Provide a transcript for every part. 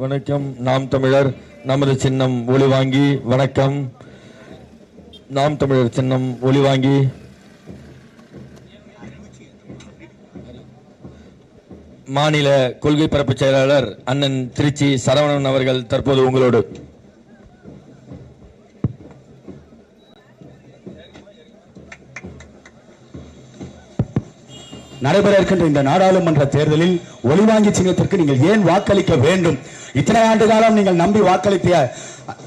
வணக்கம். நாம் தமிழர் நமது சின்னம் ஒளிவாங்கி வணக்கம். நாம் தமிழர் சின்னம் ஒளிவாங்கி மாநில கொள்கை பரப்பு செயலாளர் அண்ணன் திருச்சி சரவணன் அவர்கள் தற்போது உங்களோடு. நடைபெற இருக்கின்ற இந்த நாடாளுமன்ற தேர்தலில் ஒளிவாங்கி சின்னத்திற்கு நீங்கள் ஏன் வாக்களிக்க வேண்டும்? இத்தனை ஆண்டு காலம் நீங்கள் நம்பி வாக்களித்த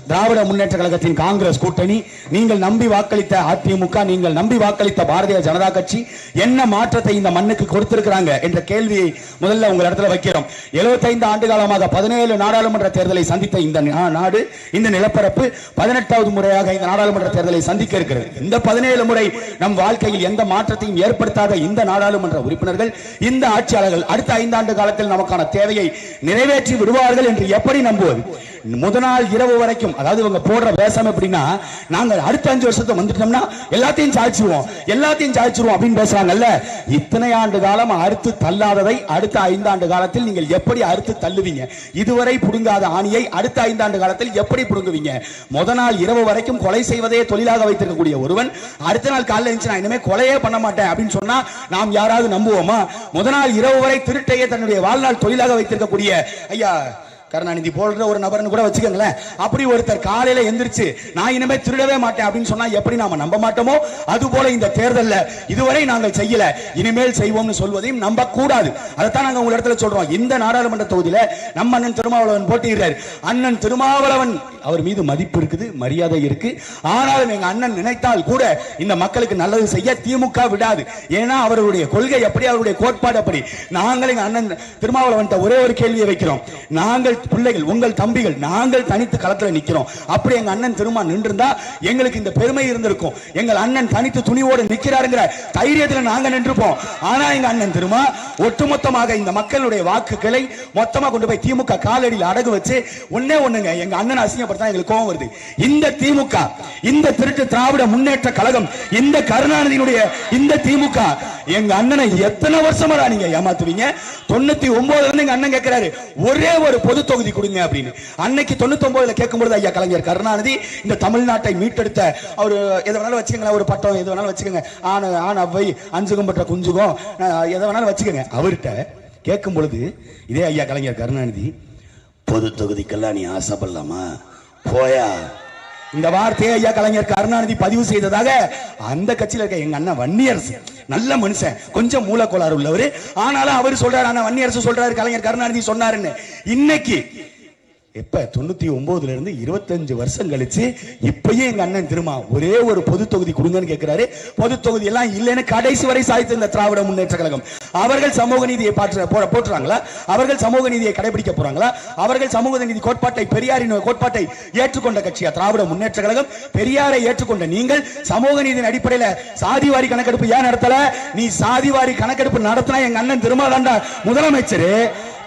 திராவிட முன்னேற்ற கழகத்தின் காங்கிரஸ் கூட்டணி நீங்கள் நம்பி வாக்களித்த அதிமுக நீங்கள் நம்பி வாக்களித்த பாரதிய ஜனதா கட்சி என்ன மாற்றத்தை இந்த மண்ணுக்கு கொடுத்திருக்கிறாங்க என்ற கேள்வியை முதல்ல உங்கள் இடத்துல வைக்கிறோம். 75 ஆண்டு காலமாக பதினேழு நாடாளுமன்ற தேர்தலை சந்தித்த இந்த நாடு இந்த நிலப்பரப்பு பதினெட்டாவது முறையாக இந்த நாடாளுமன்ற தேர்தலை சந்திக்க இருக்கிறது. இந்த பதினேழு முறை நம் வாழ்க்கையில் எந்த மாற்றத்தையும் ஏற்படுத்தாத இந்த நாடாளுமன்ற உறுப்பினர்கள் இந்த ஆட்சியாளர்கள் அடுத்த ஐந்தாண்டு காலத்தில் நமக்கான தேவையை நிறைவேற்றி விடுவார்கள் என்று எப்படி நம்புவது? முத நாள் இரவு வரைக்கும் அதாவது இவங்க போடுற பேசாம எப்படின்னா நாங்கள் அடுத்த அஞ்சு வருஷத்தை வந்துட்டோம்னா எல்லாத்தையும் சாய்ச்சிருவோம். எல்லாத்தையும் சாய்ச்சிருவோம் அப்படின்னு பேசுறாங்கல்ல? இத்தனை ஆண்டு காலம் அறுத்து தள்ளாததை அடுத்த ஐந்தாண்டு காலத்தில் நீங்கள் எப்படி அறுத்து தள்ளுவீங்க? இதுவரை புடுங்காத ஆணியை அடுத்த ஐந்தாண்டு காலத்தில் எப்படி புடுங்குவீங்க? முத நாள் இரவு வரைக்கும் கொலை செய்வதே தொழிலாக வைத்திருக்கக்கூடிய ஒருவன் அடுத்த நாள் காலையில் எழுந்துச்சு நான் இனிமே கொலையே பண்ண மாட்டேன் அப்படின்னு சொன்னா நாம் யாராவது நம்புவோமா? முத நாள் இரவு வரை திருட்டையே தன்னுடைய வாழ்நாள் தொழிலாக வைத்திருக்கக்கூடிய ஐயா கருணாநிதி போன்ற ஒரு நபர்னு கூட வச்சுக்கோங்களேன். அப்படி ஒருத்தர் காலையில எந்திரிச்சு நான் இனிமே திருடவே மாட்டேன் அப்படின்னு சொன்னா எப்படி நாம நம்ப மாட்டோமோ? அது போல இந்த தேர்தல்ல இதுவரை நாங்கள் செய்யல. இனிமேல் செய்வோம்னு சொல்வதையும் நம்ப கூடாது அதைத்தான் நாங்க உங்க இடத்துல சொல்றோம். இந்த நாடாளுமன்ற தொகுதியில நம்ம அண்ணன் திருமாவளவன் போட்டியிடுறாரு. அண்ணன் திருமாவளவன் அவர் மீது மதிப்பு இருக்குது மரியாதை இருக்கு. ஆனாலும் எங்க அண்ணன் நினைத்தால் கூட இந்த மக்களுக்கு நல்லது செய்ய திமுக விடாது. ஏன்னா அவருடைய கொள்கை எப்படி அவருடைய கோட்பாடு அப்படி. நாங்கள் எங்க அண்ணன் திருமாவளவன் ஒரே ஒரு கேள்வியை வைக்கிறோம். நாங்கள் பிள்ளைகள் உங்கள் தம்பிகள் நாங்கள் தனித்து களத்தில் நிற்கிறோம் அப்படி எங்க அண்ணன் திருமா நின்றிருந்தா எங்களுக்கு இந்த பெருமை இருந்திருக்கும். எங்கள் அண்ணன் தனித்து துணிவோடு நிற்கிறாருங்கிற தைரியத்தில் நாங்க நின்றுப்போம் ஆனா எங்க அண்ணன் திருமா ஒட்டுமொத்தமாக இந்த மக்களுடைய வாக்குகளை மொத்தமா கொண்டு போய் திமுக காலடியில் அடகு வச்சு ஒன்னே ஒண்ணுங்க எங்க அண்ணன் அசிங்கப்படுத்தா எங்களுக்கு கோபம் வருது. இந்த திமுக இந்த திருட்டு திராவிட முன்னேற்ற கழகம் இந்த கருணாநிதியினுடைய இந்த திமுக எங்க அண்ணனை எத்தனை வருஷமா நீங்க ஏமாத்துவீங்க? தொண்ணூத்தி ஒன்பதுல இருந்து எங்க அண்ணன் கேட்கிறாரு ஒரே ஒரு பொது தொகுதி கொடுங்க அப்படின்னு. அன்னைக்கு தொண்ணூத்தொன்பதுல கேட்கும்போது ஐயா கலைஞர் கருணாநிதி இந்த தமிழ்நாட்டை மீட்டெடுத்த அவர் எதை வேணாலும் வச்சுக்கோங்களேன் ஒரு பட்டம் எது வேணாலும் வச்சுக்கோங்க. ஆன ஆன அவ்வை அஞ்சுகம் பெற்ற குஞ்சுகம் எதை வேணாலும் வச்சுக்கோங்க. அவர்கிட்ட கேட்கும் பொழுது இதே ஐயா கலைஞர் கருணாநிதி பொது தொகுதிக்கெல்லாம் நீ ஆசைப்படலாமா? போயா இந்த வார்த்தையை ஐயா கலைஞர் கருணாநிதி பதிவு செய்ததாக அந்த கட்சியில இருக்க எங்க அண்ணன் வன்னியரசு. நல்ல மனுஷன். கொஞ்சம் மூலக்கோளாறு உள்ளவர். ஆனாலும் அவர் சொல்றாரு அண்ணா வன்னியரசு சொல்றாரு கலைஞர் கருணாநிதி சொன்னாருன்னு. இன்னைக்கு இப்போ தொண்ணூத்தி ஒன்பதுல இருந்து இருபத்தஞ்சு வருஷம் கழிச்சு இப்பயே எங்க அண்ணன் திருமா ஒரே ஒரு பொது தொகுதி கொடுங்கன்னு கேட்கிறாரு பொது தொகுதி எல்லாம் இல்லைன்னு கடைசி வரை சாய்த்து இந்த திராவிட முன்னேற்ற கழகம். அவர்கள் சமூக நீதியை பாற்ற போ- போற்றுறாங்களா? அவர்கள் சமூக நீதியை கடைபிடிக்க போறாங்களா? அவர்கள் சமூக நீதி கோட்பாட்டை பெரியாரின் கோட்பாட்டை ஏற்றுக்கொண்ட கட்சியா? திராவிட முன்னேற்ற கழகம் பெரியாரை ஏற்றுக்கொண்ட நீங்கள் சமூக நீதியின் அடிப்படையில சாதிவாரி கணக்கெடுப்பு ஏன் நடத்தல? நீ சாதிவாரி கணக்கெடுப்பு நடத்தினா எங்க அண்ணன் திருமா தாண்டா முதலமைச்சர்.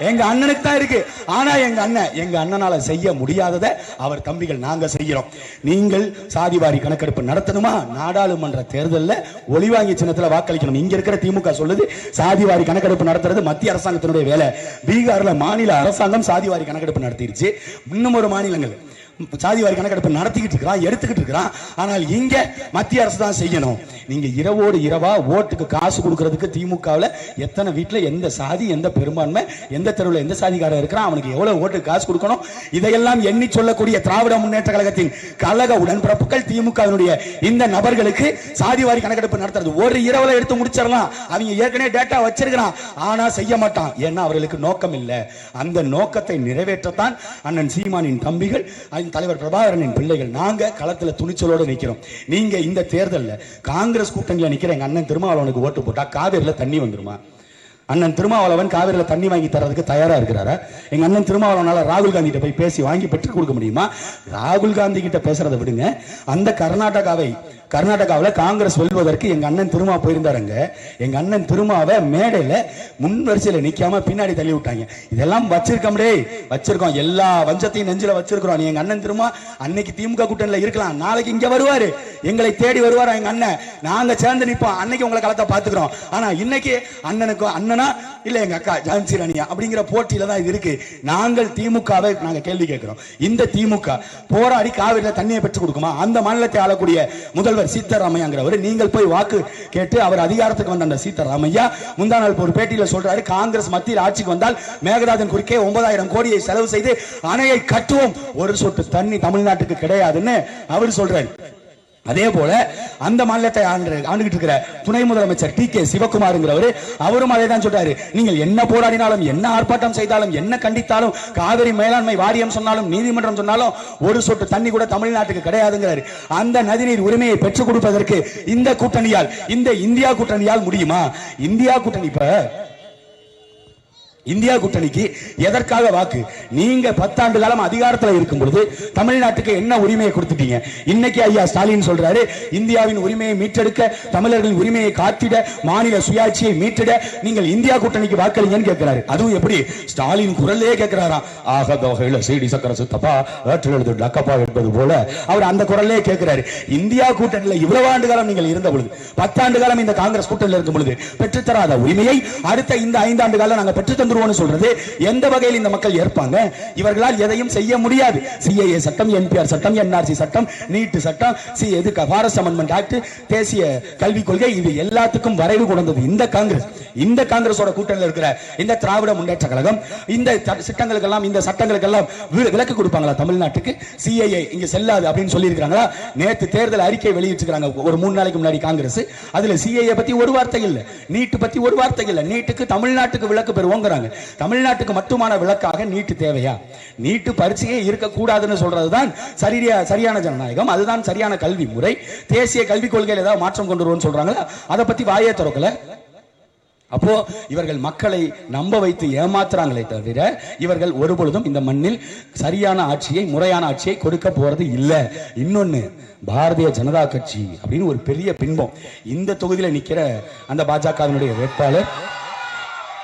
எங்க அண்ணனுக்கு தான் இருக்கு. ஆனா எங்க அண்ணன் எங்க அண்ணனால செய்ய முடியாததை அவர் தம்பிகள் நாங்க செய்யறோம். நீங்கள் சாதிவாரி கணக்கெடுப்பு நடத்தணுமா? நாடாளுமன்ற தேர்தலில் ஒளிவாங்கி சின்னத்தில் வாக்களிக்கணும். இங்க இருக்கிற திமுக சொல்லுது சாதிவாரி கணக்கெடுப்பு நடத்துறது மத்திய அரசாங்கத்தினுடைய வேலை. பீகார்ல மாநில அரசாங்கம் சாதிவாரி கணக்கெடுப்பு நடத்திடுச்சு இன்னும் ஒரு மாநிலங்கள் சாதிவாரி கணக்கெடுப்பு நடத்திக்கிட்டு இருக்கிறான் எடுத்துக்கிட்டு இருக்கிறான். ஆனால் இங்க மத்திய அரசு தான் செய்யணும். நீங்க இரவோடு இரவா ஓட்டுக்கு காசு கொடுக்கறதுக்கு திமுகவில் எத்தனை வீட்டில் எந்த சாதி எந்த பெரும்பான்மை எந்த தெருவில் எந்த சாதிக்காரர் இருக்கிறான் அவனுக்கு எவ்வளவு ஓட்டுக்கு காசு கொடுக்கணும்? இதையெல்லாம் எண்ணி சொல்லக்கூடிய திராவிட முன்னேற்ற கழகத்தின் கழக உடன்பிறப்புகள் திமுகவினுடைய இந்த நபர்களுக்கு சாதிவாரி கணக்கெடுப்பு நடத்துறது. ஒரு இரவுல எடுத்து முடிச்சிடலாம். அவங்க ஏற்கனவே டேட்டா வச்சிருக்கிறான். ஆனா செய்ய மாட்டான். ஏன்னா அவர்களுக்கு நோக்கம் இல்லை. அந்த நோக்கத்தை நிறைவேற்றத்தான் அண்ணன் சீமானின் தம்பிகள் அதன் தலைவர் பிரபாகரனின் பிள்ளைகள். நாங்க களத்துல துணிச்சலோடு நிற்கிறோம் நீங்க இந்த தேர்தலில் காங்கிரஸ் காங்கிரஸ் கூட்டணியில் நிற்கிற எங்க அண்ணன் திருமாவளவனுக்கு ஓட்டு போட்டா காவிரியில தண்ணி வந்துருமா? அண்ணன் திருமாவளவன் காவிரியில தண்ணி வாங்கி தரதுக்கு தயாரா இருக்கிறாரா? எங்க அண்ணன் திருமாவளவனால ராகுல் காந்தி கிட்ட போய் பேசி வாங்கி பெற்றுக் கொடுக்க முடியுமா? ராகுல் காந்தி கிட்ட பேசுறதை விடுங்க. அந்த கர்நாடகாவை கர்நாடகாவில் காங்கிரஸ் வெல்வதற்கு எங்க அண்ணன் திருமா போயிருந்தாருங்க எங்க அண்ணன் திருமாவை மேடையில முன் வரிசையில் நிக்காம பின்னாடி தள்ளி விட்டாங்க. இதெல்லாம் வச்சிருக்கோம்டே வச்சிருக்கோம். எல்லா வஞ்சத்தையும் நெஞ்சில வச்சிருக்கிறோம். நீ எங்க அண்ணன் திருமா அன்னைக்கு திமுக கூட்டணியில் இருக்கலாம். நாளைக்கு இங்க வருவாரு. எங்களை தேடி வருவார் எங்க அண்ணன்? நாங்க சேர்ந்து நிற்போம் அன்னைக்கு உங்களை களத்தை பார்த்துக்கிறோம். ஆனா இன்னைக்கு அண்ணனுக்கும் அண்ணனா இல்லை எங்க அக்கா ஜான்சி ராணியா அப்படிங்கிற போட்டியில தான் இது இருக்கு. நாங்கள் திமுகவை நாங்க கேள்வி கேட்குறோம். இந்த திமுக போராடி காவிரியில் தண்ணியை பெற்றுக் கொடுக்குமா? அந்த மாநிலத்தை ஆளக்கூடிய முதல்வர் சீத்தாராமையாங்கிறவர் நீங்கள் போய் வாக்கு கேட்டு அவர் அதிகாரத்துக்கு வந்த அந்த சீத்தாராமையா முந்தா நாள் ஒரு பேட்டியில சொல்றாரு காங்கிரஸ் மத்தியில் ஆட்சிக்கு வந்தால் மேகதாதன் குறுக்கே ஒன்பதாயிரம் கோடியை செலவு செய்து அணையை கட்டுவோம். ஒரு சொட்டு தண்ணி தமிழ்நாட்டுக்கு கிடையாதுன்னு அவர் சொல்றாரு. அதே போல அந்த மாநிலத்தை ஆண்டு ஆண்டுகிட்டு இருக்கிற துணை முதலமைச்சர் டி கே சிவகுமார்ங்கிறவர் அவரும் அதே தான் சொல்றாரு. நீங்கள் என்ன போராடினாலும் என்ன ஆர்ப்பாட்டம் செய்தாலும் என்ன கண்டித்தாலும் காவிரி மேலாண்மை வாரியம் சொன்னாலும் நீதிமன்றம் சொன்னாலும் ஒரு சொட்டு தண்ணி கூட தமிழ்நாட்டுக்கு கிடையாதுங்கிறாரு. அந்த நதிநீர் உரிமையை பெற்றுக் கொடுப்பதற்கு இந்த கூட்டணியால் இந்த இந்தியா கூட்டணியால் முடியுமா? இந்தியா கூட்டணி இப்ப இந்தியா கூட்டணிக்கு எதற்காக வாக்கு? நீங்க பத்தாண்டு காலம் அதிகாரத்தில் இருக்கும் பொழுது தமிழ்நாட்டுக்கு என்ன உரிமையை கொடுத்துட்டீங்க? இன்னைக்கு ஐயா ஸ்டாலின் சொல்றாரு இந்தியாவின் உரிமையை மீட்டெடுக்க தமிழர்களின் உரிமையை காத்திட மாநில சுயாட்சியை மீட்டிட நீங்கள் இந்தியா கூட்டணிக்கு வாக்களிங்கன்னு கேட்கிறாரு. அதுவும் எப்படி? ஸ்டாலின் குரலே கேட்கிறாராம். ஆக தொகையில சீடி சக்கர சுத்தப்பா வேற்றில் எழுது டக்கப்பா என்பது போல அவர் அந்த குரலே கேட்கிறாரு. இந்தியா கூட்டணியில இவ்வளவு ஆண்டு காலம் நீங்கள் இருந்த பொழுது பத்தாண்டு காலம் இந்த காங்கிரஸ் கூட்டணியில் இருக்கும் பொழுது பெற்றுத்தராத உரிமையை அடுத்த இந்த ஐந்தாண்டு காலம் நாங்க பெற்று வந்துருவோம்னு சொல்றது எந்த வகையில் இந்த மக்கள் ஏற்பாங்க? இவர்களால் எதையும் செய்ய முடியாது. சிஏஏ சட்டம் என்பிஆர் சட்டம் என்ஆர்சி சட்டம் நீட்டு சட்டம் சி எது ஃபாரஸ்ட் அமெண்ட்மெண்ட் ஆக்ட் தேசிய கல்விக் கொள்கை இது எல்லாத்துக்கும் வரைவு கொண்டது. இந்த காங்கிரஸ் இந்த காங்கிரஸோட கூட்டணியில் இருக்கிற இந்த திராவிட முன்னேற்ற கழகம் இந்த சட்டங்களுக்கு எல்லாம் இந்த சட்டங்களுக்கு எல்லாம் விலக்கு கொடுப்பாங்களா தமிழ்நாட்டுக்கு? சிஐஏ இங்க செல்லாது அப்படின்னு சொல்லி இருக்காங்களா நேத்து தேர்தல் அறிக்கை வெளியிட்டிருக்காங்க ஒரு மூணு நாளைக்கு முன்னாடி காங்கிரஸ். அதுல சிஐஏ பத்தி ஒரு வார்த்தை இல்ல. நீட்டு பத்தி ஒரு வார்த்தை இல்ல. நீட்டுக்கு தமிழ்நாட்டுக்கு விலக்கு பெறுவோங்கிறாங்க. தமிழ்நாட்டுக்கு மட்டுமான விளக்காக நீட்டு தேவையா? நீட்டு பரீட்சையே இருக்கக்கூடாதுன்னு சொல்றதுதான் சரியா சரியான ஜனநாயகம். அதுதான் சரியான கல்வி முறை. தேசிய கல்விக் கொள்கையில் ஏதாவது மாற்றம் கொண்டு வருவோம்னு சொல்றாங்களா? அதை பத்தி வாயே திறக்கல. அப்போ இவர்கள் மக்களை நம்ப வைத்து ஏமாத்துறாங்களே தவிர இவர்கள் ஒருபொழுதும் இந்த மண்ணில் சரியான ஆட்சியை முறையான ஆட்சியை கொடுக்க போறது இல்ல. இன்னொன்னு பாரதிய ஜனதா கட்சி அப்படின்னு ஒரு பெரிய பின்பம். இந்த தொகுதியில நிக்கிற அந்த பாஜகவினுடைய வேட்பாளர்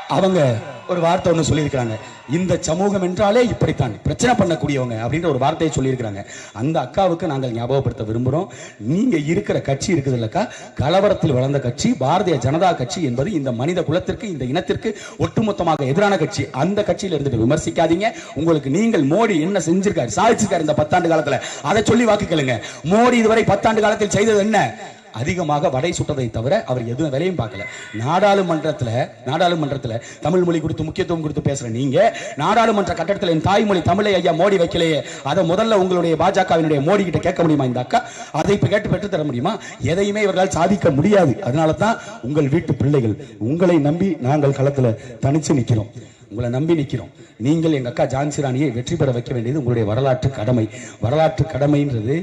அவங்க ஒரு வார்த்தை ஒன்று சொல்லியிருக்கிறாங்க. இந்த சமூகம் என்றாலே இப்படித்தான் பிரச்சனை பண்ணக்கூடியவங்க அப்படின்ற ஒரு வார்த்தையை சொல்லியிருக்கிறாங்க. அந்த அக்காவுக்கு நாங்கள் ஞாபகப்படுத்த விரும்புகிறோம் நீங்கள் இருக்கிற கட்சி இருக்குது இல்லக்கா? கலவரத்தில் வளர்ந்த கட்சி பாரதிய ஜனதா கட்சி என்பது இந்த மனித குலத்திற்கு இந்த இனத்திற்கு ஒட்டுமொத்தமாக எதிரான கட்சி. அந்த கட்சியில் இருந்துட்டு விமர்சிக்காதீங்க. உங்களுக்கு நீங்கள் மோடி என்ன செஞ்சிருக்காரு சாதிச்சிருக்காரு இந்த பத்தாண்டு காலத்தில்? அதை சொல்லி வாக்கு கேளுங்க. மோடி இதுவரை பத்தாண்டு காலத்தில் செய்தது என்ன? அதிகமாக வடை சுட்டதை தவிர அவர் எதுவும் வேலையும் பார்க்கல. நாடாளுமன்றத்தில் நாடாளுமன்றத்தில் தமிழ் மொழி கொடுத்து முக்கியத்துவம் கொடுத்து பேசுகிற நீங்கள் நாடாளுமன்ற கட்டடத்தில் என் தாய்மொழி தமிழை ஐயா மோடி வைக்கலையே அதை முதல்ல உங்களுடைய பாஜகவினுடைய மோடி கிட்ட கேட்க முடியுமா இந்த அக்கா? அதை இப்போ கேட்டு பெற்று தர முடியுமா? எதையுமே இவர்களால் சாதிக்க முடியாது. அதனால தான் உங்கள் வீட்டு பிள்ளைகள் உங்களை நம்பி நாங்கள் களத்தில் தனிச்சு நிற்கிறோம் உங்களை நம்பி நிற்கிறோம் நீங்கள் எங்கள் அக்கா ஜான்சி ராணியை வெற்றி பெற வைக்க வேண்டியது உங்களுடைய வரலாற்று கடமை. வரலாற்று கடமைன்றது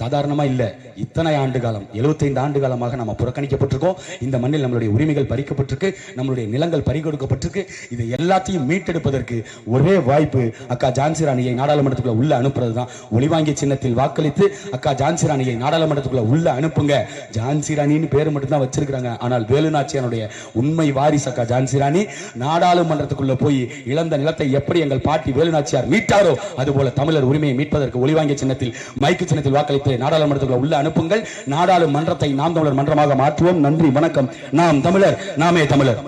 சாதாரணமாக இல்லை. இத்தனை ஆண்டு காலம் 75 ஆண்டு காலமாக நம்ம புறக்கணிக்கப்பட்டிருக்கோம். இந்த மண்ணில் நம்மளுடைய உரிமைகள் பறிக்கப்பட்டிருக்கு நம்மளுடைய நிலங்கள் பறிகொடுக்கப்பட்டிருக்கு. இது எல்லாத்தையும் மீட்டெடுப்பதற்கு ஒரே வாய்ப்பு அக்கா ஜான்சி ராணியை நாடாளுமன்றத்துக்குள்ள உள்ள அனுப்புறது தான் ஒளிவாங்கி சின்னத்தில் வாக்களித்து அக்கா ஜான்சி ராணியை நாடாளுமன்றத்துக்குள்ள உள்ள அனுப்புங்க. ஜான்சி ராணின்னு பேர் மட்டும்தான் வச்சிருக்கிறாங்க. வச்சிருக்காங்க ஆனால் வேலுநாச்சியானுடைய உண்மை வாரிசு அக்கா ஜான்சி ராணி நாடாளுமன்றத்துக்குள்ள போய் இழந்த நிலத்தை எப்படி எங்கள் பாட்டி வேலுநாச்சியார் மீட்டாரோ அதுபோல தமிழர் உரிமையை மீட்பதற்கு ஒளிவாங்கிய சின்னத்தில் மைக்கு சின்னத்தில் வாக்களித்து நாடாளுமன்றத்துக்குள்ள உள்ள அனுப்புங்கள். நாடாளுமன்றத்தை நாம் தமிழர் மன்றமாக மாற்றுவோம். நன்றி வணக்கம். நாம் தமிழர் நாமே தமிழர்.